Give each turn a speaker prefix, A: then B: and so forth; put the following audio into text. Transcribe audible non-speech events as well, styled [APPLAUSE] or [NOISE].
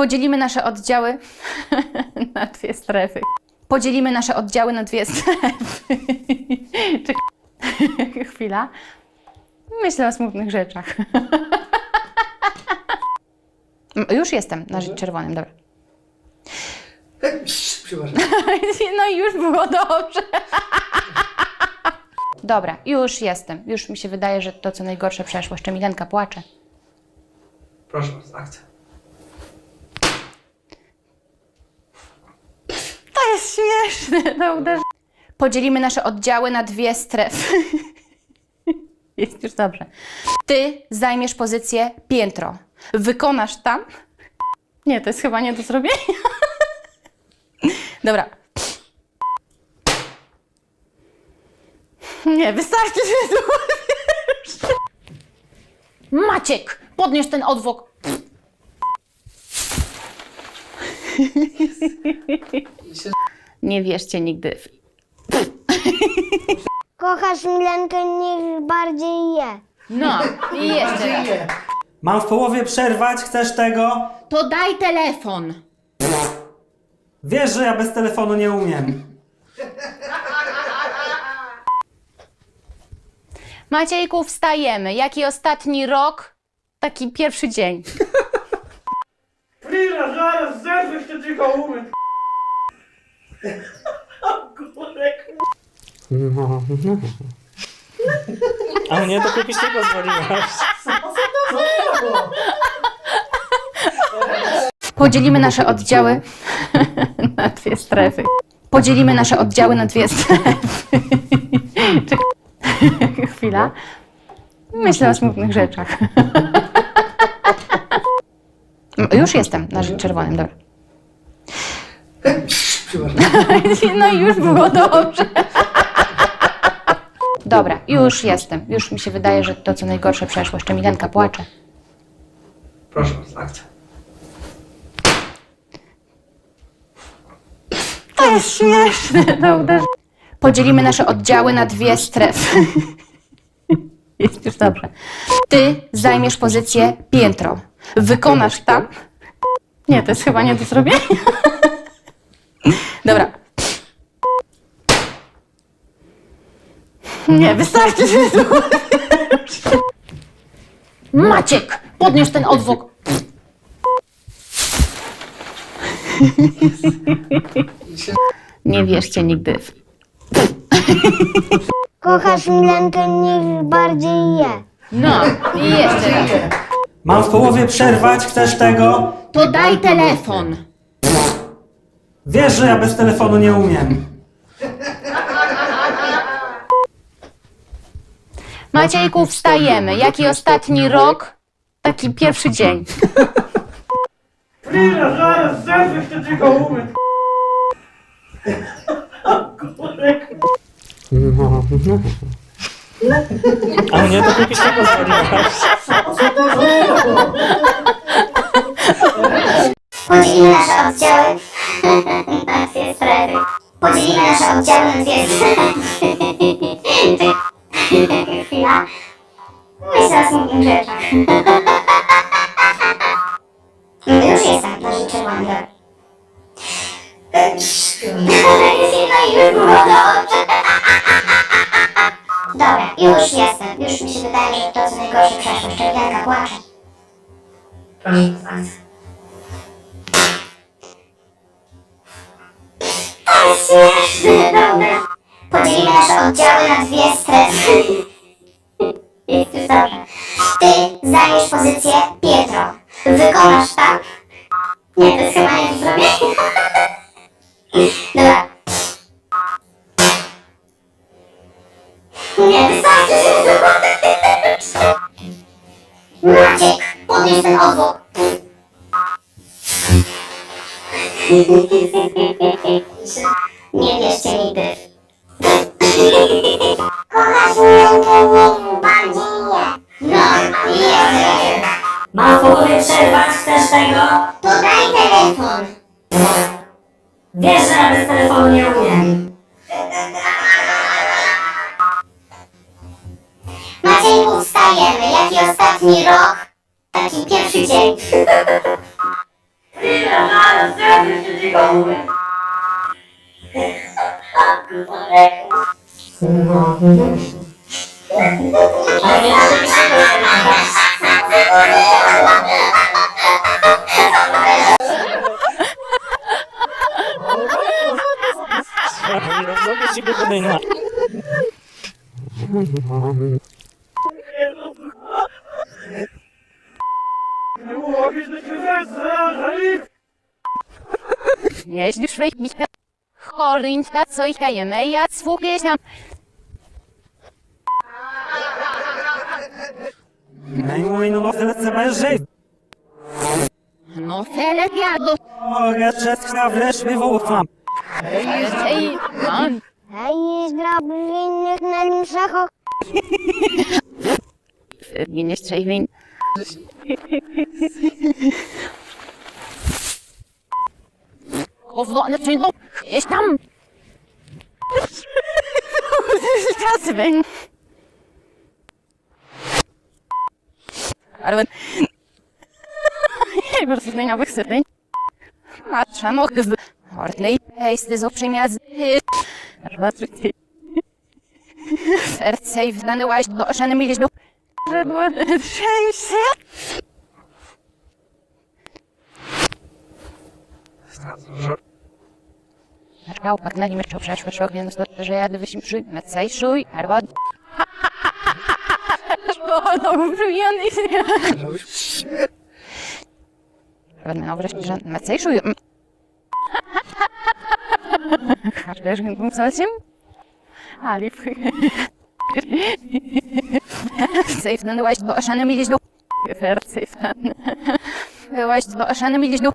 A: Podzielimy nasze oddziały [LAUGHS] na dwie strefy. Podzielimy nasze oddziały na dwie [LAUGHS] strefy. Chwila. Myślę o smutnych rzeczach. [LAUGHS] Już jestem na życiu czerwonym, dobra.
B: Przepraszam.
A: No i już było dobrze. Dobra, już jestem. Już mi się wydaje, że to co najgorsze przeszło. Jeszcze Milenka płacze.
B: Proszę bardzo, akcja.
A: Jest śmieszne. To uderzy... Podzielimy nasze oddziały na dwie strefy. [LAUGHS] Jest już dobrze. Ty zajmiesz pozycję piętro. Wykonasz tam. Nie, to jest chyba nie do zrobienia. [LAUGHS] Dobra. Nie, wystarczy, że Maciek, podnieś ten odwłok. Nie wierzcie nigdy. w-
C: Kochasz Milenkę, niech bardziej je.
A: No, i jeszcze raz.
D: Mam w połowie przerwać, chcesz tego?
A: To daj telefon.
D: Wiesz, że ja bez telefonu nie umiem.
A: Maciejku, wstajemy. Jaki ostatni rok, taki pierwszy dzień.
B: Frida, zaraz zerwę się tylko umyć.
D: No, no. A mnie to kupić nie pozwoliłaś.
A: Podzielimy nasze oddziały [LAUGHS] na dwie strefy. Podzielimy nasze oddziały na dwie strefy. [LAUGHS] Chwila. Myślę o smutnych rzeczach. [LAUGHS] Już jestem na czerwonym, dobra. [LAUGHS] No i już było dobrze. Dobra, już jestem. Już mi się wydaje, że to co najgorsze przeszło. Jeszcze Milenka płacze.
B: Proszę bardzo, akcja.
A: To jest śmieszne. [LAUGHS] Uderzy... Podzielimy nasze oddziały na dwie strefy. [LAUGHS] Jest już dobrze. Ty zajmiesz pozycję piętro. Wykonasz tam. Nie, to jest chyba nie do zrobienia. Dobra. Nie, wystarczy, że tu... Maciek, podnieś ten odwłok. Nie wierzcie nigdy. w-
C: Kochasz Milenkę, niech bardziej je.
A: No, i jeszcze raz.
D: Mam w połowie przerwać, chcesz tego?
A: To daj telefon.
D: Wiesz, że ja bez telefonu nie umiem.
A: Maciejku, wstajemy. Jaki ostatni rok, taki pierwszy dzień.
B: Frida, zaraz zerwę się tylko umyć.
D: No, no. A mnie to kupić nie pozwoliłaś.
E: Podzielimy nasze oddziały na dwie strefy. Podzielimy nasze oddziały na dwie strefy. Chwila. Myślę o smutnych rzeczach. Już jestem na życiu już jestem. Już mi się wydaje, że to co najgorsze przeszło. Jeszcze Wielka płacze.
B: Proszę bardzo, akcja.
E: Dobra. Podzielimy nasze oddziały na dwie strefy. Jest już dobrze. Ty zajmiesz pozycję Pietro. Wykonasz tam. Nie, to jest chyba Maciek, podnieś ten odwłok. Nie wierzcie nigdy. Kochasz Milenkę, niech bardziej je. No, jest.
D: Mam w połowie przerwać, chcesz tego?
E: To daj telefon.
D: Wiesz, że ja bez telefonu nie umiem.
E: Ostatni rok? Taki pierwszy dzień.
D: tylko mówię.
B: Nie
A: Jeśli szwejk mi chorinka, co ich jemy, ja się.
F: Nej, oj, no en skit.
A: No, tyle jadu.
F: Mogę czeskna wreszcie wywołam.
A: Ej, man.
C: Hej, jest drobny innych na limszach.
A: Nie, nie strzejwień. Jest tam. Kaswen. Ale... Nie, po prostu nie wychsyteń. Matrza, no, z... Hortnej, hejsty z. Zobaczycie. Serce i wdanyłaś do oszany mieliśmy. Że było szczęście. Markał, pak na nim jeszcze przeszły szok, więc to, że jadę wysim przy mecejszuj, albo... Bo to był przyjemny. Będę wreszcie, że mecejszuj... Każdy, że bym coś Ali, Safe, no byłaś do oszany mieliśmy. Safe, byłaś do oszany mieliśmy.